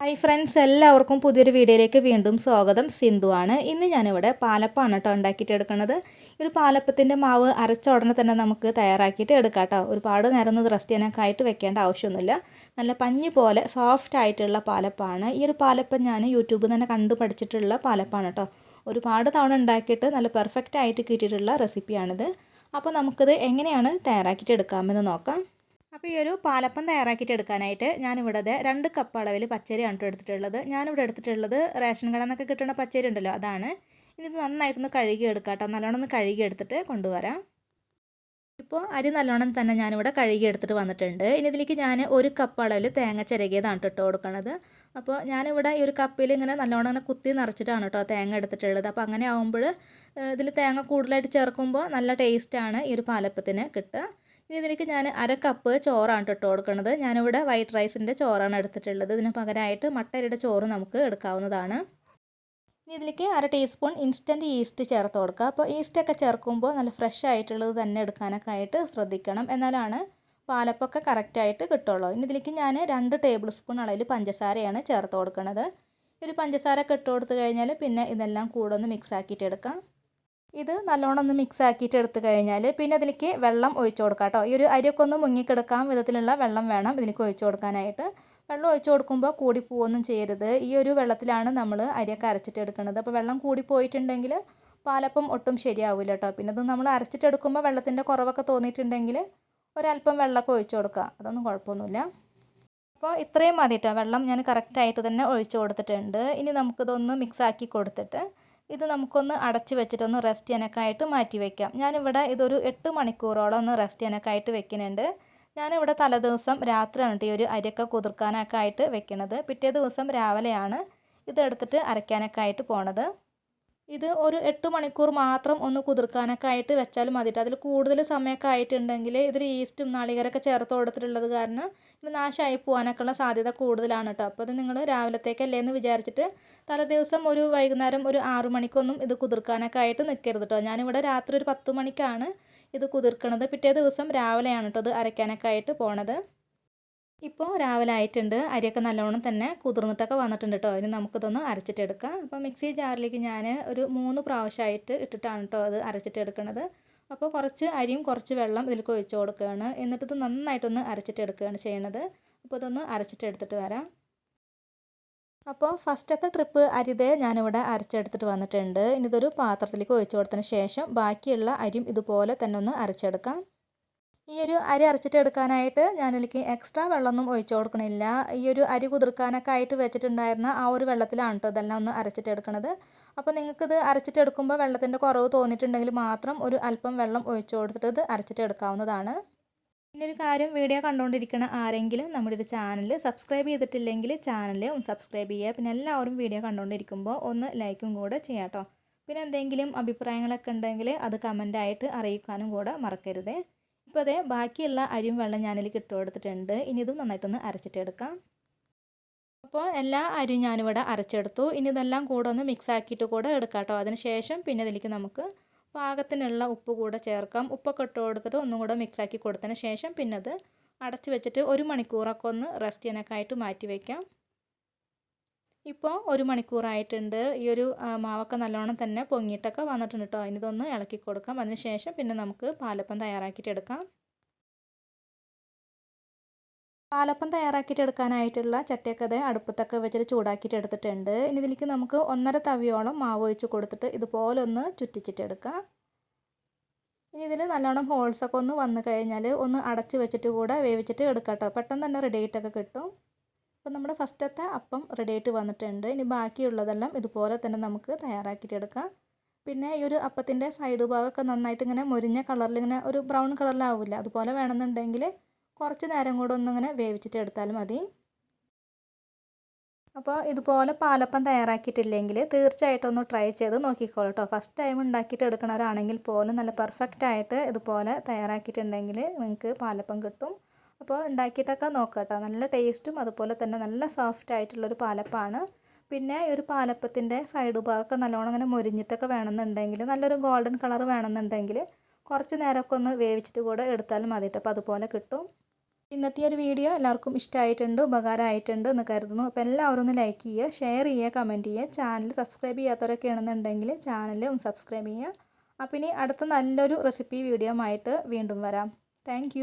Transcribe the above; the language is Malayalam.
ഹായ് ഫ്രണ്ട്സ് എല്ലാവർക്കും പുതിയൊരു വീഡിയോയിലേക്ക് വീണ്ടും സ്വാഗതം. സിന്ധു ആണ്. ഇന്ന് ഞാനിവിടെ പാലപ്പമാണ് കേട്ടോ ഉണ്ടാക്കിയിട്ട് എടുക്കുന്നത് ഒരു പാലപ്പത്തിന്റെ മാവ് അരച്ച ഉടനെ തന്നെ നമുക്ക് തയ്യാറാക്കിയിട്ട് എടുക്കാം കേട്ടോ ഒരുപാട് നേരം ഒന്ന് റെസ്റ്റ് ചെയ്യാനൊക്കെ ആയിട്ട് വെക്കേണ്ട ആവശ്യമൊന്നുമില്ല. നല്ല പഞ്ഞി പോലെ സോഫ്റ്റ് ആയിട്ടുള്ള പാലപ്പമാണ് ഈ ഒരു പാലപ്പം ഞാൻ യൂട്യൂബിൽ തന്നെ കണ്ടു പഠിച്ചിട്ടുള്ള പാലപ്പാണ് കേട്ടോ ഒരുപാട് തവണ ഉണ്ടാക്കിയിട്ട് നല്ല പെർഫെക്റ്റ് ആയിട്ട് കിട്ടിയിട്ടുള്ള റെസിപ്പിയാണിത് അപ്പോൾ നമുക്കിത് എങ്ങനെയാണ് തയ്യാറാക്കിയിട്ട് എടുക്കാമെന്ന് നോക്കാം. അപ്പോൾ ഈ ഒരു പാലപ്പം തയ്യാറാക്കിയിട്ട് എടുക്കാനായിട്ട് ഞാനിവിടെ രണ്ട് കപ്പ് അളവിൽ പച്ചരിയാണ് കേട്ടോ എടുത്തിട്ടുള്ളത്. ഞാനിവിടെ എടുത്തിട്ടുള്ളത് റേഷൻ കടയിൽ നിന്നൊക്കെ കിട്ടുന്ന പച്ചരി ഉണ്ടല്ലോ അതാണ്. ഇനി നന്നായിട്ടൊന്ന് കഴുകി എടുക്കാം കേട്ടോ നല്ലോണം ഒന്ന് കഴുകി എടുത്തിട്ട് കൊണ്ടുവരാം. ഇപ്പോൾ അരി നല്ലോണം തന്നെ ഞാനിവിടെ കഴുകി എടുത്തിട്ട് വന്നിട്ടുണ്ട്. ഇനി ഇതിലേക്ക് ഞാൻ ഒരു കപ്പ് അളവിൽ തേങ്ങ ചിരകിയതാണ് ഇട്ട് കൊടുക്കണത്. അപ്പോൾ ഞാനിവിടെ ഈ ഒരു കപ്പിൽ ഇങ്ങനെ നല്ലോണം ഇങ്ങനെ കുത്തി നിറച്ചിട്ടാണ് കേട്ടോ തേങ്ങ എടുത്തിട്ടുള്ളത്. അപ്പോൾ അങ്ങനെ ആകുമ്പോൾ ഇതിൽ തേങ്ങ കൂടുതലായിട്ട് ചേർക്കുമ്പോൾ നല്ല ടേസ്റ്റാണ് ഈ ഒരു പാലപ്പത്തിന് കിട്ടുക. ഇനി ഇതിലേക്ക് ഞാൻ അര കപ്പ് ചോറാണ് ഇട്ട് കൊടുക്കുന്നത് ഞാനിവിടെ വൈറ്റ് റൈസിന്റെ ചോറാണ് എടുത്തിട്ടുള്ളത്. ഇതിന് പകരമായിട്ട് മട്ടരിയുടെ ചോറ് നമുക്ക് എടുക്കാവുന്നതാണ്. ഇനി ഇതിലേക്ക് അര ടീസ്പൂൺ ഇൻസ്റ്റന്റ് ഈസ്റ്റ് ചേർത്ത് കൊടുക്കുക. അപ്പോൾ ഈസ്റ്റൊക്കെ ചേർക്കുമ്പോൾ നല്ല ഫ്രഷ് ആയിട്ടുള്ളത് തന്നെ എടുക്കാനൊക്കെ ആയിട്ട് ശ്രദ്ധിക്കണം. എന്നാലാണ് പാലപ്പൊക്കെ കറക്റ്റായിട്ട് കിട്ടുള്ളൂ. ഇനി ഇതിലേക്ക് ഞാൻ രണ്ട് ടേബിൾ സ്പൂൺ അളവിൽ പഞ്ചസാരയാണ് ചേർത്ത് കൊടുക്കുന്നത്. ഒരു പഞ്ചസാര ഒക്കെ ഇട്ട് കൊടുത്തു കഴിഞ്ഞാൽ പിന്നെ ഇതെല്ലാം കൂടെ ഒന്ന് മിക്സ് ആക്കിയിട്ട് ഇത് നല്ലോണം ഒന്ന് മിക്സ് ആക്കിയിട്ട് എടുത്തു കഴിഞ്ഞാൽ പിന്നെ അതിലേക്ക് വെള്ളം ഒഴിച്ചു കൊടുക്കാം കേട്ടോ. ഈ ഒരു അരിയൊക്കെ ഒന്ന് മുങ്ങിക്കിടക്കാൻ വിധത്തിലുള്ള വെള്ളം വേണം ഇതിലേക്ക് ഒഴിച്ചു കൊടുക്കാനായിട്ട്. വെള്ളം ഒഴിച്ചു കൊടുക്കുമ്പോൾ കൂടി പോവൊന്നും ചെയ്യരുത്. ഈ ഒരു വെള്ളത്തിലാണ് നമ്മൾ അരിയൊക്കെ അരച്ചിട്ട് എടുക്കുന്നത്. അപ്പോൾ വെള്ളം കൂടി പോയിട്ടുണ്ടെങ്കിൽ പാലപ്പം ഒട്ടും ശരിയാവില്ല കേട്ടോ. പിന്നെ ഇത് നമ്മൾ അരച്ചിട്ടെടുക്കുമ്പോൾ വെള്ളത്തിന്റെ കുറവൊക്കെ തോന്നിയിട്ടുണ്ടെങ്കിൽ ഒരല്പം വെള്ളമൊക്കെ ഒഴിച്ചു കൊടുക്കുക. അതൊന്നും കുഴപ്പമൊന്നുമില്ല. അപ്പോൾ ഇത്രയും മതി കേട്ടോ വെള്ളം ഞാൻ കറക്റ്റായിട്ട് തന്നെ ഒഴിച്ചു കൊടുത്തിട്ടുണ്ട്. ഇനി നമുക്കിതൊന്ന് മിക്സ് ആക്കി കൊടുത്തിട്ട് ഇത് നമുക്കൊന്ന് അടച്ച് വെച്ചിട്ടൊന്ന് റെസ്റ്റ് ചെയ്യാനൊക്കെയായിട്ട് മാറ്റി വയ്ക്കാം ഞാനിവിടെ ഇതൊരു എട്ട് മണിക്കൂറോളം ഒന്ന് റെസ്റ്റ് ചെയ്യാനൊക്കെയായിട്ട് വെക്കുന്നുണ്ട്. ഞാനിവിടെ തലേദിവസം രാത്രിയാണ് ഈ ഒരു അരിയൊക്കെ കുതിർക്കാനൊക്കെ ആയിട്ട് വെക്കുന്നത് പിറ്റേ ദിവസം രാവിലെയാണ് ഇതെടുത്തിട്ട് അരയ്ക്കാനൊക്കെ ആയിട്ട് പോണത്. ഇത് ഒരു എട്ട് മണിക്കൂർ മാത്രം ഒന്ന് കുതിർക്കാനൊക്കെ ആയിട്ട് വെച്ചാൽ മതിയിട്ട് അതിൽ കൂടുതൽ സമയമൊക്കെ ആയിട്ടുണ്ടെങ്കിൽ ഇതിൽ ഈസ്റ്റും നാളികരൊക്കെ ചേർത്ത് കൊടുത്തിട്ടുള്ളത് കാരണം ഇത് നാശമായി പോകാനൊക്കെ ഉള്ള സാധ്യത കൂടുതലാണ് കേട്ടോ അപ്പോൾ ഇത് നിങ്ങൾ രാവിലത്തേക്കല്ലേ എന്ന് വിചാരിച്ചിട്ട് തലേദിവസം ഒരു വൈകുന്നേരം ഒരു ആറു മണിക്കൊന്നും ഇത് കുതിർക്കാനൊക്കെ ആയിട്ട് നിൽക്കരുത് കേട്ടോ ഞാനിവിടെ രാത്രി ഒരു പത്ത് മണിക്കാണ് ഇത് കുതിർക്കണത്. പിറ്റേ ദിവസം രാവിലെയാണ് കേട്ടോ ഇത് അരയ്ക്കാനൊക്കെ ആയിട്ട് പോണത്. ഇപ്പോൾ രാവിലെ ആയിട്ടുണ്ട്. അരിയൊക്കെ നല്ലോണം തന്നെ കുതിർന്നിട്ടൊക്കെ വന്നിട്ടുണ്ട് കേട്ടോ ഇനി നമുക്കിതൊന്ന് അരച്ചിട്ടെടുക്കാം. അപ്പോൾ മിക്സി ജാറിലേക്ക് ഞാൻ ഒരു മൂന്ന് പ്രാവശ്യമായിട്ട് ഇട്ടിട്ടാണ് കേട്ടോ അത് അരച്ചിട്ടെടുക്കുന്നത് അപ്പോൾ കുറച്ച് അരിയും കുറച്ച് വെള്ളം ഇതിലേക്ക് ഒഴിച്ചു കൊടുക്കുകയാണ്. എന്നിട്ട് ഇത് നന്നായിട്ടൊന്ന് അരച്ചിട്ടെടുക്കുകയാണ് ചെയ്യണത്. അപ്പോൾ ഇതൊന്ന് അരച്ചിട്ടെടുത്തിട്ട് വരാം. അപ്പോൾ ഫസ്റ്റത്തെ ട്രിപ്പ് അരിതേ ഞാനിവിടെ അരച്ചെടുത്തിട്ട് വന്നിട്ടുണ്ട്. ഇനി ഇതൊരു പാത്രത്തിലേക്ക് ഒഴിച്ചു കൊടുത്തതിന് ശേഷം ബാക്കിയുള്ള അരിയും ഇതുപോലെ തന്നെ ഒന്ന് അരച്ചെടുക്കാം. ഈ ഒരു അരി അരച്ചിട്ട് എടുക്കാനായിട്ട് ഞാനിതിലേക്ക് എക്സ്ട്രാ വെള്ളമൊന്നും ഒഴിച്ചു കൊടുക്കണില്ല. ഈ ഒരു അരി കുതിർക്കാനൊക്കെ ആയിട്ട് വെച്ചിട്ടുണ്ടായിരുന്ന ആ ഒരു വെള്ളത്തിലാണ് കേട്ടോ ഇതെല്ലാം ഒന്ന് അരച്ചിട്ട് എടുക്കണത്. അപ്പോൾ നിങ്ങൾക്കിത് അരച്ചിട്ട് എടുക്കുമ്പോൾ വെള്ളത്തിന്റെ കുറവ് തോന്നിയിട്ടുണ്ടെങ്കിൽ മാത്രം ഒരു അല്പം വെള്ളം ഒഴിച്ചു കൊടുത്തിട്ട് ഇത് അരച്ചിട്ട് എടുക്കാവുന്നതാണ്. പിന്നെ ഒരു കാര്യം വീഡിയോ കണ്ടുകൊണ്ടിരിക്കുന്ന ആരെങ്കിലും നമ്മുടെ ഒരു ചാനൽ സബ്സ്ക്രൈബ് ചെയ്തിട്ടില്ലെങ്കിൽ ചാനൽ ഒന്ന് സബ്സ്ക്രൈബ് ചെയ്യുക. പിന്നെ എല്ലാവരും വീഡിയോ കണ്ടുകൊണ്ടിരിക്കുമ്പോൾ ഒന്ന് ലൈക്കും കൂടെ ചെയ്യാം കേട്ടോ പിന്നെ എന്തെങ്കിലും അഭിപ്രായങ്ങളൊക്കെ ഉണ്ടെങ്കിൽ അത് കമന്റായിട്ട് അറിയിക്കാനും കൂടെ മറക്കരുത്. ഇപ്പോൾ അതേ ബാക്കിയുള്ള അരിയും വെള്ളം ഞാനിലേക്ക് ഇട്ട് കൊടുത്തിട്ടുണ്ട്. ഇനി ഇതും നന്നായിട്ടൊന്ന് അരച്ചിട്ടെടുക്കാം. അപ്പോൾ എല്ലാ അരിയും ഞാനിവിടെ അരച്ചെടുത്തു. ഇനി ഇതെല്ലാം കൂടെ ഒന്ന് മിക്സ് ആക്കിയിട്ട് കൂടെ എടുക്കാം കേട്ടോ. അതിന് ശേഷം പിന്നെ ഇതിലേക്ക് നമുക്ക് പാകത്തിനുള്ള ഉപ്പ് കൂടെ ചേർക്കാം. ഉപ്പൊക്കെ ഇട്ട് കൊടുത്തിട്ട് ഒന്നും കൂടെ മിക്സ് ആക്കി കൊടുത്തതിന് ശേഷം പിന്നെ അത് അടച്ച് വെച്ചിട്ട് ഒരു മണിക്കൂറൊക്കെ ഒന്ന് റെസ്റ്റ് ചെയ്യാനൊക്കെ ആയിട്ട് മാറ്റി വയ്ക്കാം ഇപ്പോൾ ഒരു മണിക്കൂറായിട്ടുണ്ട്. ഈ ഒരു മാവൊക്കെ നല്ലോണം തന്നെ പൊങ്ങിയിട്ടൊക്കെ വന്നിട്ടുണ്ട് കേട്ടോ ഇതൊന്ന് ഇളക്കി കൊടുക്കാം. അതിന് ശേഷം പിന്നെ നമുക്ക് പാലപ്പം തയ്യാറാക്കിയിട്ട് എടുക്കാം. പാലപ്പം തയ്യാറാക്കിയിട്ട് എടുക്കാനായിട്ടുള്ള ചട്ടിയൊക്കെ അടുപ്പത്തൊക്കെ വെച്ചിട്ട് ചൂടാക്കിയിട്ട് എടുത്തിട്ടുണ്ട്. ഇനി ഇതിലേക്ക് നമുക്ക് ഒന്നര തവിയോളം മാവ് ഒഴിച്ച് കൊടുത്തിട്ട് ഇതുപോലെ ഒന്ന് ചുറ്റിച്ചിട്ടെടുക്കാം ഇനി ഇതിൽ നല്ലോണം ഹോൾസൊക്കെ ഒന്ന് വന്നു കഴിഞ്ഞാൽ ഒന്ന് അടച്ച് വെച്ചിട്ട് കൂടെ വേവിച്ചിട്ട് എടുക്കാം കേട്ടോ പെട്ടെന്ന് തന്നെ റെഡി ആയിട്ടൊക്കെ കിട്ടും. അപ്പോൾ നമ്മുടെ ഫസ്റ്റത്തെ അപ്പം റെഡി ആയിട്ട് വന്നിട്ടുണ്ട്. ഇനി ബാക്കിയുള്ളതെല്ലാം ഇതുപോലെ തന്നെ നമുക്ക് തയ്യാറാക്കിയിട്ട് എടുക്കാം. പിന്നെ ഈ ഒരു അപ്പത്തിന്റെ സൈഡ് ഭാഗമൊക്കെ നന്നായിട്ട് ഇങ്ങനെ മുരിഞ്ഞ കളറിൽ ഇങ്ങനെ ഒരു ബ്രൗൺ കളറിലാവില്ല അതുപോലെ വേണമെന്നുണ്ടെങ്കിൽ കുറച്ച് നേരം കൂടെ ഒന്നിങ്ങനെ വേവിച്ചിട്ട് എടുത്താൽ മതി. അപ്പോൾ ഇതുപോലെ പാലപ്പം തയ്യാറാക്കിയിട്ടില്ലെങ്കിൽ തീർച്ചയായിട്ടും ഒന്ന് ട്രൈ ചെയ്ത് നോക്കിക്കോളൂ കേട്ടോ ഫസ്റ്റ് ടൈം ഉണ്ടാക്കിയിട്ട് എടുക്കണവരാണെങ്കിൽ പോലും നല്ല പെർഫെക്റ്റ് ആയിട്ട് ഇതുപോലെ തയ്യാറാക്കിയിട്ടുണ്ടെങ്കിൽ നിങ്ങൾക്ക് പാലപ്പം കിട്ടും. അപ്പോൾ ഉണ്ടാക്കിയിട്ടൊക്കെ നോക്കാം നല്ല ടേസ്റ്റും അതുപോലെ തന്നെ നല്ല സോഫ്റ്റ് ആയിട്ടുള്ളൊരു പാലപ്പാണ്. പിന്നെ ഒരു പാലപ്പത്തിന്റെ സൈഡ് ഭാഗമൊക്കെ നല്ലോണം അങ്ങനെ മുരിഞ്ഞിട്ടൊക്കെ വേണമെന്നുണ്ടെങ്കിൽ നല്ലൊരു ഗോൾഡൻ കളർ വേണമെന്നുണ്ടെങ്കിൽ കുറച്ച് നേരമൊക്കെ ഒന്ന് വേവിച്ചിട്ട് കൂടെ എടുത്താലും മതി അപ്പോൾ അതുപോലെ കിട്ടും. ഇന്നത്തെ ഒരു വീഡിയോ എല്ലാവർക്കും ഇഷ്ടമായിട്ടുണ്ട് ഉപകാരമായിട്ടുണ്ട് എന്ന് കരുതുന്നു. അപ്പോൾ എല്ലാവരും ഒന്ന് ലൈക്ക് ചെയ്യുക ഷെയർ ചെയ്യുക കമന്റ് ചെയ്യുക. ചാനൽ സബ്സ്ക്രൈബ് ചെയ്യാത്തവരൊക്കെ ആണെന്നുണ്ടെങ്കിൽ ഒന്ന് സബ്സ്ക്രൈബ് ചെയ്യുക. അപ്പം ഇനി അടുത്ത നല്ലൊരു റെസിപ്പി വീഡിയോ ആയിട്ട് വീണ്ടും വരാം. താങ്ക്